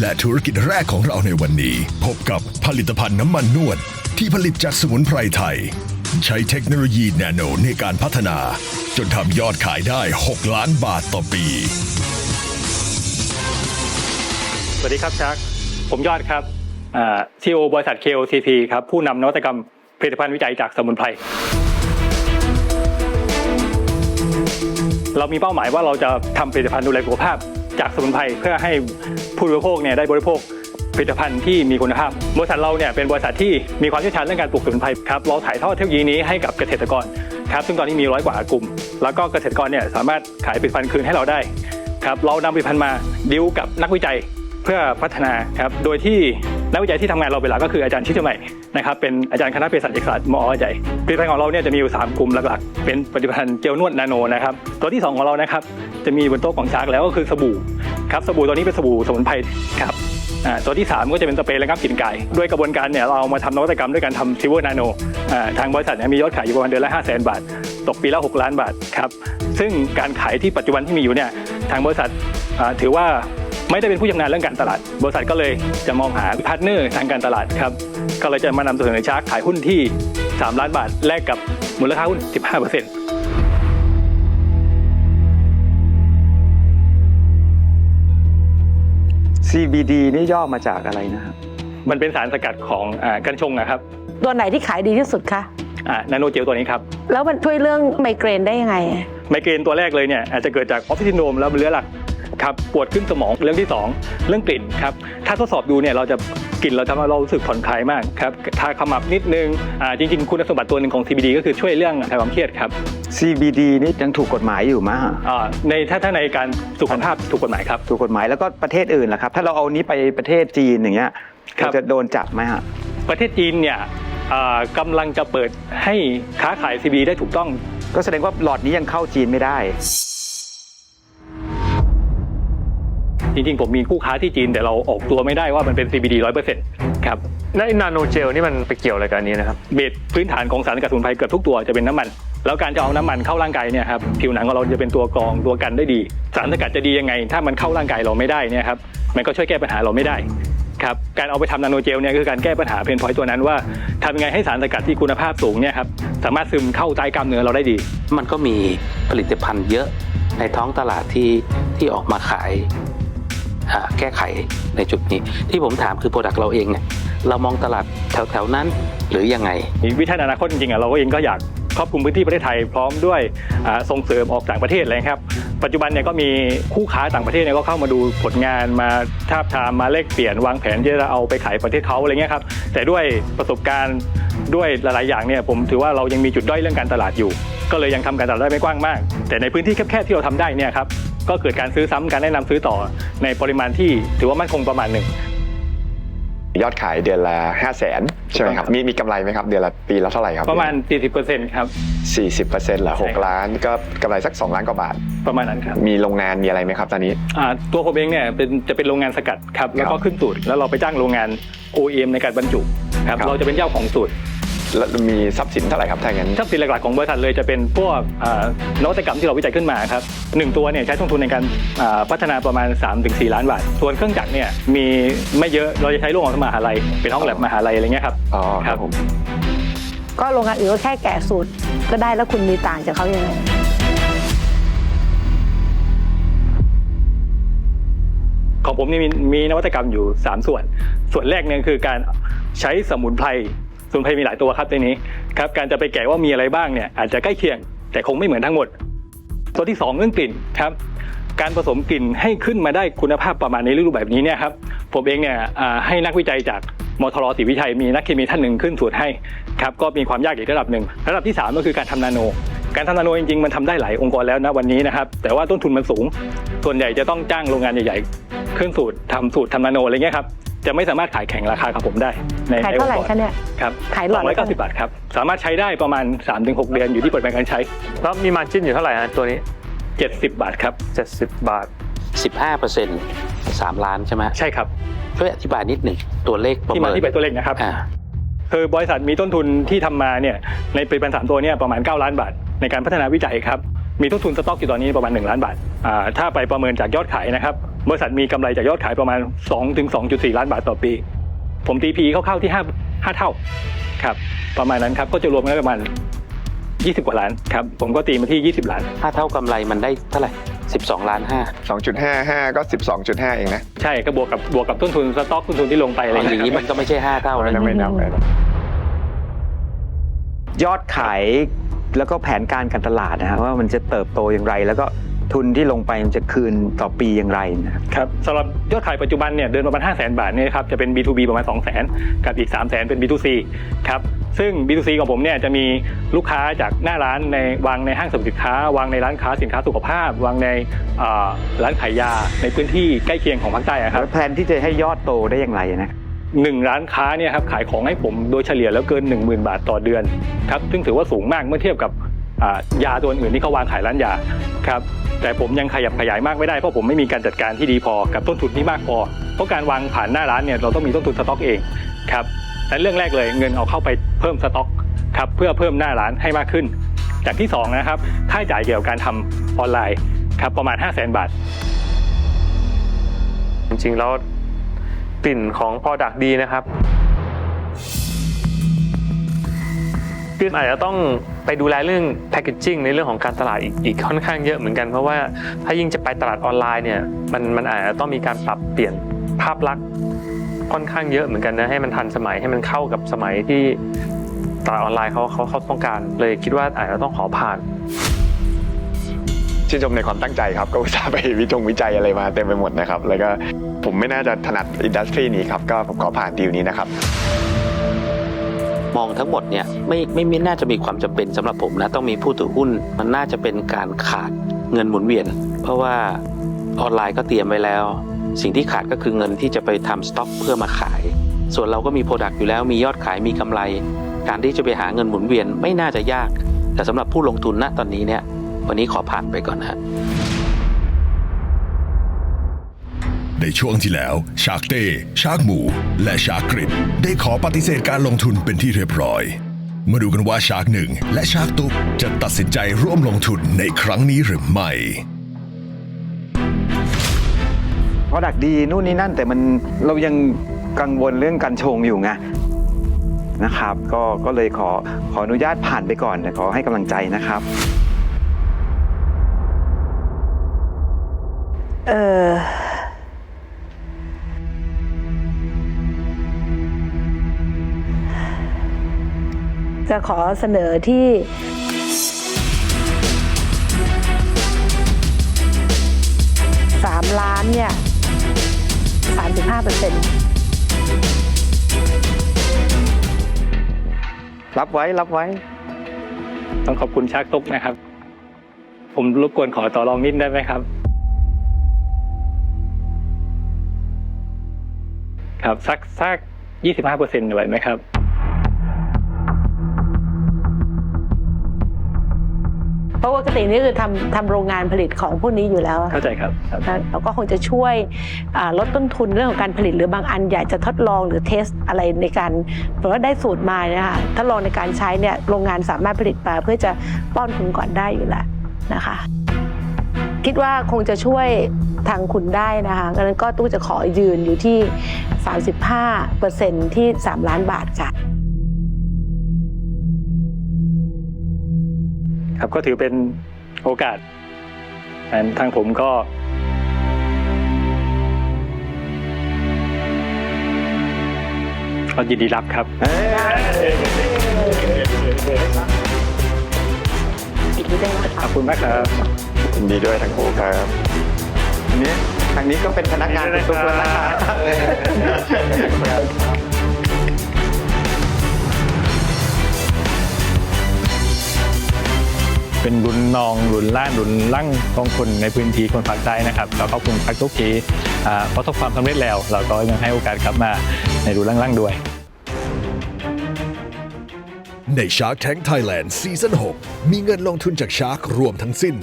และธุรกิจแรกของเราในวันนี้ พบกับผลิตภัณฑ์น้ำมันนวด ที่ผลิตจากสมุนไพรไทย ใช้เทคโนโลยีนาโนในการพัฒนา จนทำยอดขายได้ 6 ล้านบาทต่อปี สวัสดีครับชัก ผมยอดครับซีโอบริษัท KOCP ครับ ผู้นำนวัตกรรมผลิตภัณฑ์วิจัยจากสมุนไพร เรามีเป้าหมายว่าเราจะทำผลิตภัณฑ์ดูแลสุขภาพ จากสมุนไพรเพื่อให้ผู้บริโภคเนี่ยได้บริโภคผลิตภัณฑ์ที่มีคุณภาพ บริษัทเราเนี่ยเป็นบริษัทที่มีความเชี่ยวชาญเรื่องการปลูกสมุนไพรครับ เราถ่ายทอดเทคโนโลยีนี้ให้กับเกษตรกรครับ ซึ่งตอนนี้มีร้อยกว่ากลุ่ม แล้วก็เกษตรกรเนี่ยสามารถขายผลิตภัณฑ์คืนให้เราได้ครับ เรานำผลิตภัณฑ์มาดิวกับนักวิจัยเพื่อพัฒนาครับ โดยที่ นักวิจัยที่ทำงานเราเป็นหลักก็คืออาจารย์ชิดใหม่นะครับเป็นอาจารย์คณะเภสัชศาสตร์มอวิจัยผลิตภัณฑ์ของเราเนี่ยจะมีอยู่ 3 กลุ่มหลักๆ เป็นผลิตภัณฑ์เจลนวดนาโนนะครับตัวที่ 2 ของเรานะครับจะมีบนโต๊ะของชาร์กแล้วก็คือสบู่ครับสบู่ตัวนี้เป็นสบู่สมุนไพรครับตัวที่ 3 ก็จะเป็นสเปรย์ระงับกลิ่นกาย ด้วยกระบวนการเนี่ยเราเอามาทำนวัตกรรมด้วยการทำซิเวอร์นาโนทางบริษัทเนี่ยมียอดขายอยู่ประมาณเดือนละ 5 0 0 0 0 0 บาท ตกปีละ 6 ล้านบาทครับ ซึ่งการขายที่ปัจจุบันที่มีอยู่เนี่ยทางบริษัทถือว่า ไม่ได้เป็นผู้ชำนาญเรื่องการตลาด บริษัทก็เลยจะมองหาพาร์ทเนอร์ทางการตลาดครับก็เลยจะมานำเสนอชาร์กขายหุ้นที่ 3 ล้านบาทแลกกับมูลค่าหุ้น 15% CBD นี่ย่อมาจากอะไรนะครับ มันเป็นสารสกัดของอ่ากัญชงนะครับตัวไหนที่ขายดีที่สุดคะ นาโนเจลตัวนี้ครับ แล้วมันช่วยเรื่องไมเกรนได้ยังไง ไมเกรนตัวแรกเลยเนี่ยอาจจะเกิดจากออฟฟิศซินโดรมแล้วมันเรื้อรัง ครับปวดขึ้นสมองเรื่องที่ 2 เรื่องกลิ่นครับถ้าทดสอบดูเนี่ยเราจะกลิ่นเราทำให้เรารู้สึกผ่อนคลายมากครับทาขมับนิดนึงอ่าจริง ๆ คุณสมบัติตัวหนึ่งของ CBD ก็คือช่วยเรื่องคลายความเครียดครับ CBD นี่ยังถูกกฎหมายอยู่มะอ่าในถ้าถ้าในการสุขภาพถูกกฎหมายครับ ถูกกฎหมายแล้วก็ประเทศอื่นล่ะครับ ถ้าเราเอานี้ไปประเทศจีนอย่างเงี้ยครับ เราจะโดนจับไหมฮะ ประเทศจีนเนี่ยอ่ากำลังจะเปิดให้ค้าขาย CBD ได้ถูกต้อง ก็แสดงว่าหลอดนี้ยังเข้าจีนไม่ได้ จริงๆ ผมมีคู่ค้าที่จีนแต่เราออกตัวไม่ได้ว่ามันเป็น CBD 100%ครับแล้วไอ้นาโนเจลนี่มันไปเกี่ยวอะไรกับอันนี้นะครับ เบสพื้นฐานของสารสกัดสมุนไพรเกือบทุกตัวจะเป็นน้ำมัน แล้วการจะเอาน้ำมันเข้าร่างกายเนี่ยครับผิวหนังของเราจะเป็นตัวกรองตัวกันได้ดี สารสกัดจะดียังไง ถ้ามันเข้าร่างกายเราไม่ได้เนี่ยครับมันก็ช่วยแก้ปัญหาเราไม่ได้ครับการเอาไปทำนาโนเจลเนี่ยคือการแก้ปัญหาเพนพอยต์ตัวนั้นว่าทำยังไงให้สารสกัดที่คุณภาพสูงเนี่ยครับสามารถซึมเข้าใต้กล้ามเนื้อเราได้ดี มันก็มีผลิตภัณฑ์เยอะในท้องตลาดที่ที่ออกมาขายอ่า แก้ไขในจุดนี้ ที่ผมถามคือโปรดักต์เราเองเนี่ยเรามองตลาดแถวๆนั้นหรือยังไงวิธีอนาคตจริงๆอะเราก็เองก็อยากครอบคลุมพื้นที่ประเทศไทยพร้อมด้วยส่งเสริมออกต่างประเทศเลยครับ ปัจจุบันเนี่ยก็มีคู่ค้าต่างประเทศเนี่ยก็เข้ามาดูผลงานมาทาบทามมาเลกเปลี่ยนวางแผนที่จะเอาไปขายประเทศเขาอะไรเงี้ยครับแต่ด้วยประสบการณ์ด้วยหลาย ๆ อย่างเนี่ยผมถือว่าเรายังมีจุดด้อยเรื่องการตลาดอยู่ ก็เลยยังทำการตลาดได้ไม่กว้างมาก แต่ในพื้นที่แคบๆที่เราทำได้เนี่ยครับ ก็เกิดการซื้อซ้ำการแนะนำซื้อต่อในปริมาณที่ถือว่ามั่นคงประมาณหนึ่งยอดขายเดือนละ5 0 0แสนใช่ไหมครับมีมีกำไรไหมครับเดือนละปีละเท่าไหร่ครับ ประมาณ 40%ครับ 40%เหรอใช่ครับ6ล้านก็กำไรสัก 2 ล้านกว่าบาท ประมาณนั้นครับ มีโรงงานมีอะไรไหมครับตอนนี้อ่าตัวผมเองเนี่ยเป็นจะเป็นโรงงานสกัดครับ แล้วก็ขึ้นสูตร แล้วเราไปจ้างโรงงาน OEM ในการบรรจุครับครับเราจะเป็นเจ้าของสูตร แล้วมีทรัพย์สินเท่าไหร่ครับถ้าอย่างนั้น ทรัพย์สินหลักๆของบริษัทเลยจะเป็นพวกอ่านวัตกรรมที่เราวิจัยขึ้นมาครับหนึ่งตัวเนี่ยใช้ต้นทุนในการอ่าพัฒนาประมาณ 3-4 ล้านบาท ส่วนเครื่องจักรเนี่ยมีไม่เยอะเราจะใช้โรงงานมหาลัยเป็นห้องแลบมหาลัยอะไรเงี้ยครับอ๋อครับผม ก็โรงงานอื่นก็แค่แกะสูตรก็ได้แล้วคุณมีต่างจากเขายังไง ของผมนี่มีมีนวัตกรรมอยู่ 3 ส่วน ส่วนแรกเนี่ยคือการใช้สมุนไพร สมุนไพรมีหลายตัวครับในนี้ครับการจะไปแกะว่ามีอะไรบ้างเนี่ยอาจจะใกล้เคียง แต่คงไม่เหมือนทั้งหมด ตัวที่ 2 เรื่องกลิ่นครับการผสมกลิ่นให้ขึ้นมาได้คุณภาพประมาณในรูปแบบนี้เนี่ยครับผมเองเนี่ยให้นักวิจัยจากมทรศรีวิชัยมีนักเคมีท่านหนึ่งขึ้นสูตรให้ครับก็มีความยากอีกระดับหนึ่งระดับที่ 3 ก็คือการทำนาโน การทำนาโนจริงๆ มันทำได้หลายองค์กรแล้วนะวันนี้นะครับแต่ว่าต้นทุนมันสูง ส่วนใหญ่จะต้องจ้างโรงงานใหญ่ๆ ขึ้นสูตรทำสูตรทำนาโนอะไรเงี้ยครับ จะไม่สามารถขายแข่งราคากับผมได้ในขายเท่าไหร่ในองค์กคะเนี่ย ครับขายหลอดละร้อยเก้าสิบบาทครับ สามารถใช้ได้ประมาณ 3-6 เดือนอยู่ที่ปริมาณการใช้ แล้วมีมาจิ้นอยู่เท่าไหร่ฮะตัวนี้ 70 บาทครับ 70 บาท 15เปอร์เซ็นต์3ล้านใช่ไหมใช่ครับ ช่วยอธิบายนิดหนึ่งตัวเลขประที่เมิมานที่ไปตัวเลขนะครับ อ่า คือบริษัทมีต้นทุนที่ทำมาเนี่ยในผลิตภัณฑ์สามตัวเนี่ยประมาณ 9 ล้านบาท ในการพัฒนาวิจัยครับ มีต้นทุนสต็อกอยู่ตอนนี้ประมาณ 1 ล้านบาทอ่าถ้าไปประเมินจากยอดขายนะครับ บริษัทมีกำไรจากยอดขายประมาณ2ถึง2.4 ล้านบาทต่อปี ผมตีพีคร่าวๆที่ 5 5 เท่าครับประมาณนั้นครับก็จะรวมกันประมาณ 20 กว่าล้านครับผมก็ตีมาที่ 20 ล้าน ถ้าเท่ากำไรมันได้เท่าไหร่ 12 ล้านห้า2.55 ก็ 12.5 เองนะ ใช่ก็บวกกับบวกกับต้นทุนสต็อกต้นทุนที่ลงไปอะไรอย่างเงี้ยนี้มันก็ไม่ใช่ 5 เท่าไม่นะนับไม่นับไม่นับยอดขายแล้วก็แผนการการตลาดนะฮะว่ามันจะเติบโตอย่างไรแล้วก็ ทุนที่ลงไปมันจะคืนต่อปีอย่างไรนะครับครับสำหรับยอดขายปัจจุบันเนี่ยเดือนประมาณ 5 0 0 0 0 0 บาทเนี่ยครับจะเป็น B2B ประมาณ 2 0 0 0 0 0 กับอีก 3 0 0 0 0 0 เป็น B2C ครับซึ่ง B2C ของผมเนี่ยจะมีลูกค้าจากหน้าร้านในวางในห้างสรรพสินค้าวางในร้านค้าสินค้าสุขภาพ วางในเอ่อร้านขายยาในพื้นที่ใกล้เคียงของภาคใต้อะครับแล้วแผนที่จะให้ยอดโตได้อย่างไรนะหนึ่งร้านค้าเนี่ยครับขายของให้ผมโดยเฉลี่ยแล้วเกิน 10,000 บาทต่อเดือนครับซึ่งถือว่าสูงมากเมื่อเทียบกับอ่ายาตัวอื่นที่เขาวางขายร้านยาครับ แต่ผมยังขยับขยายมากไม่ได้เพราะผมไม่มีการจัดการที่ดีพอกับต้นทุนที่มากพอ เพราะการวางผ่านหน้าร้านเนี่ยเราต้องมีต้นทุนสต็อกเองครับและเรื่องแรกเลยเงินเอาเข้าไปเพิ่มสต็อกครับเพื่อเพิ่มหน้าร้านให้มากขึ้น จากที่สองนะครับค่าจ่ายเกี่ยวกับการทำออนไลน์ครับประมาณ 5 0 0 0 0 0บาท จริงๆแล้วกลิ่นของ Product ดีนะครับ คืออาจจะต้องไปดูแลเรื่อง Packaging ในเรื่องของการตลาดอีกอีกค่อนข้างเยอะเหมือนกัน เพราะว่าถ้ายิ่งจะไปตลาดออนไลน์เนี่ยมันมันอาจจะต้องมีการปรับเปลี่ยนภาพลักษณ์ค่อนข้างเยอะเหมือนกันนะให้มันทันสมัยให้มันเข้ากับสมัยที่ตลาดออนไลน์เขาเขาเขาต้องการ เลยคิดว่าอาจจะต้องขอผ่านชื่นชมในความตั้งใจครับ ก็อุตส่าห์ไปวิจงวิจัยอะไรมาเต็มไปหมดนะครับ แล้วก็ผมไม่น่าจะถนัดอินดัสทรีนี้ครับ ก็ผมขอผ่านดีลนี้นะครับ มองทั้งหมดเนี่ยไม่ไม่ไม่น่าจะมีความจำเป็นสำหรับผมนะต้องมีผู้ถือหุ้น มันน่าจะเป็นการขาดเงินหมุนเวียน เพราะว่าออนไลน์ก็เตรียมไว้แล้ว สิ่งที่ขาดก็คือเงินที่จะไปทำสต็อกเพื่อมาขาย ส่วนเราก็มีโปรดักต์อยู่แล้วมียอดขายมีกำไร การที่จะไปหาเงินหมุนเวียนไม่น่าจะยาก แต่สำหรับผู้ลงทุนณตอนนี้เนี่ยวันนี้ขอผ่านไปก่อนนะ ในช่วงที่แล้วชาร์กเต้ชาร์กหมู และชาร์กกริดได้ขอปฏิเสธการลงทุนเป็นที่เรียบร้อย มาดูกันว่าชาร์กหนึ่งและชาร์กตุ๊กจะตัดสินใจร่วมลงทุนในครั้งนี้หรือไม่ เพราะดักดีนู่นนี่นั่นแต่มันเรายังกังวลเรื่องการชงอยู่ไงนะครับก็ก็เลยขอขออนุญาตผ่านไปก่อนแต่ขอให้กำลังใจนะครับ เออ จะขอเสนอที่สามล้านเนี่ยสามสิบห้าเปอร์เซ็นต์รับไว้รับไว้ ต้องขอบคุณชาร์กตุกนะครับ ผมรบกวนขอต่อรองนิดได้ไหมครับ ครับสักสักยี่สิบห้าเปอร์เซ็นต์ไหวไหมครับ ราะปกตินี่คือทำทำโรงงานผลิตของพวกนี้อยู่แล้วอะเข้าใจครับครับนะแล้วก็คงจะช่วยอ่าลดต้นทุนเรื่องของการผลิตหรือบางอันอยากจะทดลองหรือเทสอะไรในการเพราะว่าได้สูตรมาเนะคะถ้าลองในการใช้เนี่ยโรงงานสามารถผลิตมาเพื่อจะป้อนคุณก่อนได้อยู่แล้วนะคะคิดว่าคงจะช่วยทางคุณได้นะคะงั้นก็ตู้จะขอยืนอยู่ที่ 35%ที่ 3 ล้านบาทค่ะ ครับก็ถือเป็นโอกาสอันทางผมก็ก็ยินดีรับครับอีกนิดนึงนะขคะอบคุณมากครับยินดีด้วยทั้งคู่ครับอันนี้ทางนี้ก็เป็นพนักงานทุกคนนะครับ เป็นรุนนองรุนล่านรุนลั่งของคนในพื้นที่คนภาคใต้นะครับแล้วก็คุณพักทุกทีอ่าประสบความสำเร็จแล้ว เราก็ยังให้โอกาสกลับมาในรุนล่างๆด้วยใน Shark Tank Thailand ซีซั่น6มีเงินลงทุนจาก Shark รวมทั้งสิ้น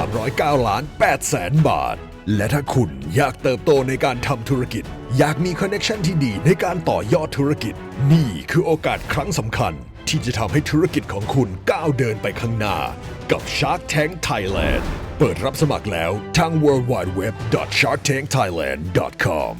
309 ล้าน8แสนบาท และถ้าคุณอยากเติบโตในการทำธุรกิจ อยากมีคอนเน t ชันที่ดีในการต่อยอดธุรกิจ นี่คือโอกาสครั้งสำคัญ ที่จะทำให้ธุรกิจของคุณก้าวเดินไปข้างหน้า กับ Shark Tank Thailand เปิดรับสมัครแล้วทาง w w w s h a r k t a n k t h a i l a n d c o m